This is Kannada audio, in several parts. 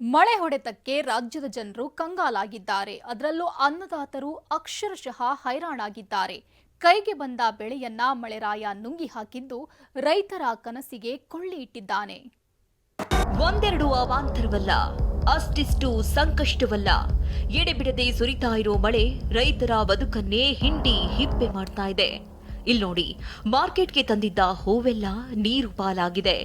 ಮಳೆ ಹೊಡೆತಕ್ಕೆ ರಾಜ್ಯದ ಜನರು ಕಂಗಾಲಾಗಿದ್ದಾರೆ. ಅದರಲ್ಲೂ ಅನ್ನದಾತರು ಅಕ್ಷರಶಃ ಹೈರಾಣಾಗಿದ್ದಾರೆ. ಕೈಗೆ ಬಂದ ಬೆಳೆಯನ್ನ ಮಳೆರಾಯ ನುಂಗಿ ಹಾಕಿದ್ದು ರೈತರ ಕನಸಿಗೆ ಕೊಳ್ಳಿ ಇಟ್ಟಿದ್ದಾನೆ. ಒಂದೆರಡು ಅವಾಂತರವಲ್ಲ, ಅಷ್ಟಿಷ್ಟು ಸಂಕಷ್ಟವಲ್ಲ. ಎಡೆಬಿಡದೆ ಸುರಿತಾ ಇರೋ ಮಳೆ ರೈತರ ಬದುಕನ್ನೇ ಹಿಂಡಿ ಹಿಪ್ಪೆ ಮಾಡ್ತಾ ಇದೆ. ಇಲ್ಲಿ ನೋಡಿ, ಮಾರ್ಕೆಟ್ಗೆ ತಂದಿದ್ದ ಹೂವೆಲ್ಲ ನೀರು ಪಾಲಾಗಿದೆ.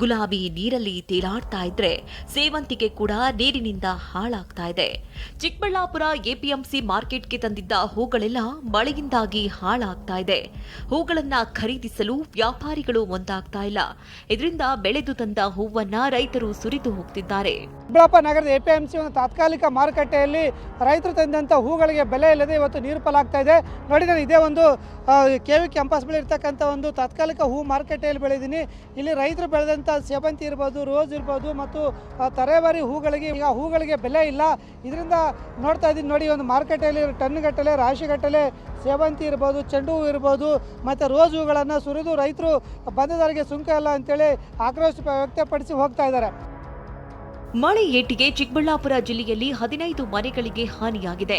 ಗುಲಾಬಿ ನೀರಲ್ಲಿ ತೇಲಾಡ್ತಾ ಇದ್ರೆ ಸೇವಂತಿಗೆ ಕೂಡ ನೀರಿನಿಂದ ಹಾಳಾಗ್ತಾ ಇದೆ. ಚಿಕ್ಕಬಳ್ಳಾಪುರ ಎಪಿಎಂಸಿ ಮಾರ್ಕೆಟ್ಗೆ ತಂದಿದ್ದ ಹೂಗಳೆಲ್ಲ ಮಳೆಯಿಂದಾಗಿ ಹಾಳಾಗ್ತಾ ಇದೆ. ಹೂಗಳನ್ನ ಖರೀದಿಸಲು ವ್ಯಾಪಾರಿಗಳು ಒಂದಾಗ್ತಾ ಇಲ್ಲ. ಇದರಿಂದ ಬೆಳೆದು ತಂದ ಹೂವನ್ನ ರೈತರು ಸುರಿದು ಹೋಗ್ತಿದ್ದಾರೆ. ಚಿಕ್ಕಬಳ್ಳಾಪುರ ನಗರದ ಎಪಿಎಂಸಿ ಒಂದು ತಾತ್ಕಾಲಿಕ ಮಾರುಕಟ್ಟೆಯಲ್ಲಿ ರೈತರು ತಂದಂತ ಹೂಗಳಿಗೆ ಬೆಲೆ ಇಲ್ಲದೆ ಇವತ್ತು ನೀರು ಪಾಲಾಗ್ತಾ ಇದೆ. ನೋಡಿದರೆ ಇದೇ ಒಂದು ಕೆ ವಿ ಕ್ಯಾಂಪಸ್ ಬಳಿ ಇರ್ತಕ್ಕಂಥ ಒಂದು ತಾತ್ಕಾಲಿಕ ಹೂ ಮಾರ್ಕೆಟೆಯಲ್ಲಿ ಬೆಳೆದೀನಿ. ಇಲ್ಲಿ ರೈತರು ಬೆಳೆದಂಥ ಸೇವಂತಿ ಇರ್ಬೋದು, ರೋಸ್ ಇರ್ಬೋದು ಮತ್ತು ತರೇವಾರಿ ಹೂಗಳಿಗೆ ಈಗ ಹೂಗಳಿಗೆ ಬೆಲೆ ಇಲ್ಲ. ಇದರಿಂದ ನೋಡ್ತಾ ಇದ್ದೀನಿ ನೋಡಿ, ಒಂದು ಮಾರುಕಟ್ಟೆಯಲ್ಲಿ ಟನ್ಗಟ್ಟಲೆ ರಾಶಿಗಟ್ಟಲೆ ಸೇವಂತಿ ಇರ್ಬೋದು, ಚೆಂಡು ಹೂ ಇರ್ಬೋದು, ಮತ್ತು ರೋಸ್ ಹೂಗಳನ್ನು ಸುರಿದು ರೈತರು ಬಂದದವರಿಗೆ ಸುಂಕ ಇಲ್ಲ ಅಂತೇಳಿ ಆಕ್ರೋಶ ವ್ಯಕ್ತಪಡಿಸಿ ಹೋಗ್ತಾ ಇದ್ದಾರೆ. ಮಳೆ ಏಟಿಗೆ ಚಿಕ್ಕಬಳ್ಳಾಪುರ ಜಿಲ್ಲೆಯಲ್ಲಿ ಹದಿನೈದು ಮನೆಗಳಿಗೆ ಹಾನಿಯಾಗಿದೆ.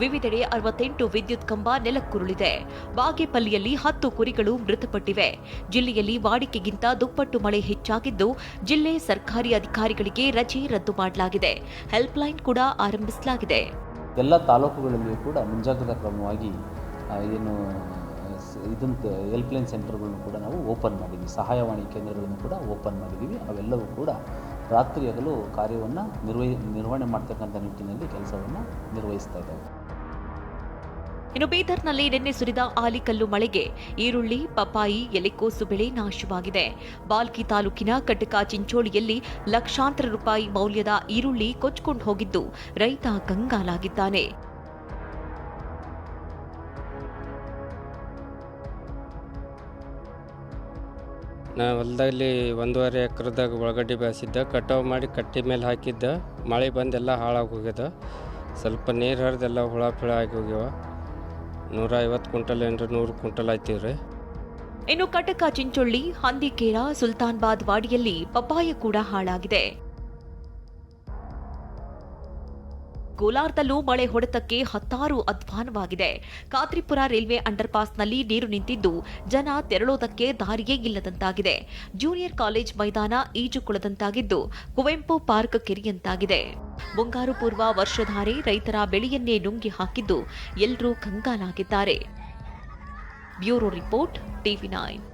ವಿವಿಧೆಡೆ ಅರವತ್ತೆಂಟು ವಿದ್ಯುತ್ ಕಂಬ ನೆಲಕ್ಕುರುಳಿದೆ. ಬಾಗೇಪಲ್ಲಿಯಲ್ಲಿ ಹತ್ತು ಕುರಿಗಳು ಮೃತಪಟ್ಟಿವೆ. ಜಿಲ್ಲೆಯಲ್ಲಿ ವಾಡಿಕೆಗಿಂತ ದುಪ್ಪಟ್ಟು ಮಳೆ ಹೆಚ್ಚಾಗಿದ್ದು, ಜಿಲ್ಲೆ ಸರ್ಕಾರಿ ಅಧಿಕಾರಿಗಳಿಗೆ ರಜೆ ರದ್ದು ಮಾಡಲಾಗಿದೆ. ಹೆಲ್ಪ್ಲೈನ್ ಕೂಡ ಆರಂಭಿಸಲಾಗಿದೆ. ಎಲ್ಲ ತಾಲೂಕುಗಳಲ್ಲಿಯೂ ಕೂಡ ಮುಂಜಾಗ್ರತಾ ಕ್ರಮವಾಗಿ ಏನು ಇದಂತ ಹೆಲ್ಪ್ಲೈನ್ ಸೆಂಟರ್ಗಳನ್ನು ಕೂಡ ನಾವು ಓಪನ್ ಮಾಡಿದ್ದೀವಿ ಸಹಾಯವಾಣಿ ಕೇಂದ್ರಗಳನ್ನು ಕೂಡ ಓಪನ್ ಮಾಡಿದ್ದೀವಿ ಅವೆಲ್ಲವೂ ಕೂಡ ರಾತ್ರಿ ಹಗಲು ಕಾರ್ಯವನ್ನು ನಿರ್ವಹಿ, ನಿರ್ವಹಣೆ ಮಾಡ್ತಕ್ಕಂಥ ನಿಟ್ಟಿನಲ್ಲಿ ಕೆಲಸವನ್ನು ನಿರ್ವಹಿಸ್ತಾ ಇದ್ದಾವೆ ಇನ್ನು ಬೀದರ್ನಲ್ಲಿ ನಿನ್ನೆ ಸುರಿದ ಆಲಿಕಲ್ಲು ಮಳೆಗೆ ಈರುಳ್ಳಿ, ಪಪ್ಪಾಯಿ, ಎಲೆಕೋಸು ಬೆಳೆ ನಾಶವಾಗಿದೆ. ಬಾಲ್ಕಿ ತಾಲೂಕಿನ ಕಟಕ ಚಿಂಚೋಳಿಯಲ್ಲಿ ಲಕ್ಷಾಂತರ ರೂಪಾಯಿ ಮೌಲ್ಯದ ಈರುಳ್ಳಿ ಕೊಚ್ಕೊಂಡು ಹೋಗಿದ್ದು ರೈತ ಕಂಗಾಲಾಗಿದ್ದಾನೆ. ನಾ ಹೊಲದಲ್ಲಿ ಒಂದೂವರೆ ಎಕರೆದಾಗ ಉಳ್ಳಾಗಡ್ಡಿ ಬೆಳೆಸಿದ್ದೆ, ಕಟಾವು ಮಾಡಿ ಕಟ್ಟಿ ಮೇಲೆ ಹಾಕಿದ್ದೆ, ಮಳೆ ಬಂದೆಲ್ಲ ಹಾಳಾಗಿ ಹೋಗ್ಯದ ಸ್ವಲ್ಪ ನೀರು ಹರಿದೆಲ್ಲ ಹುಳ ಪಿಳ ಆಗಿ ಹೋಗ್ಯಾವ. ನೂರ ಐವತ್ತು ಕ್ವಿಂಟಲ್ ಏನ್ರ ನೂರು ಕ್ವಿಂಟಲ್ ಆಯ್ತೀವಿ ರೀ ಇನ್ನು ಕಟಕ ಚಿಂಚೊಳ್ಳಿ, ಹಂದಿಕೇರ, ಸುಲ್ತಾನ್ಬಾದ್ ವಾಡಿಯಲ್ಲಿ ಪಪ್ಪಾಯ ಕೂಡ ಹಾಳಾಗಿದೆ. ಕೋಲಾರದಲ್ಲೂ ಮಳೆ ಹೊಡೆತಕ್ಕೆ ಹತ್ತಾರು ಅಧ್ವಾನವಾಗಿದೆ. ಕಾತ್ರಿಪುರ ರೈಲ್ವೆ ಅಂಡರ್ಪಾಸ್ನಲ್ಲಿ ನೀರು ನಿಂತಿದ್ದು ಜನ ತೆರಳೋದಕ್ಕೆ ದಾರಿಯೇ ಇಲ್ಲದಂತಾಗಿದೆ. ಜೂನಿಯರ್ ಕಾಲೇಜ್ ಮೈದಾನ ಈಜುಕೊಳದಂತಾಗಿದ್ದು ಕುವೆಂಪು ಪಾರ್ಕ್ ಕೆರೆಯಂತಾಗಿದೆ. ಮುಂಗಾರು ಪೂರ್ವ ವರ್ಷಧಾರೆ ರೈತರ ಬೆಳೆಯನ್ನೇ ನುಂಗಿ ಹಾಕಿದ್ದು ಎಲ್ಲರೂ ಕಂಗಾಲಾಗಿದ್ದಾರೆ. Bureau report, TV nine.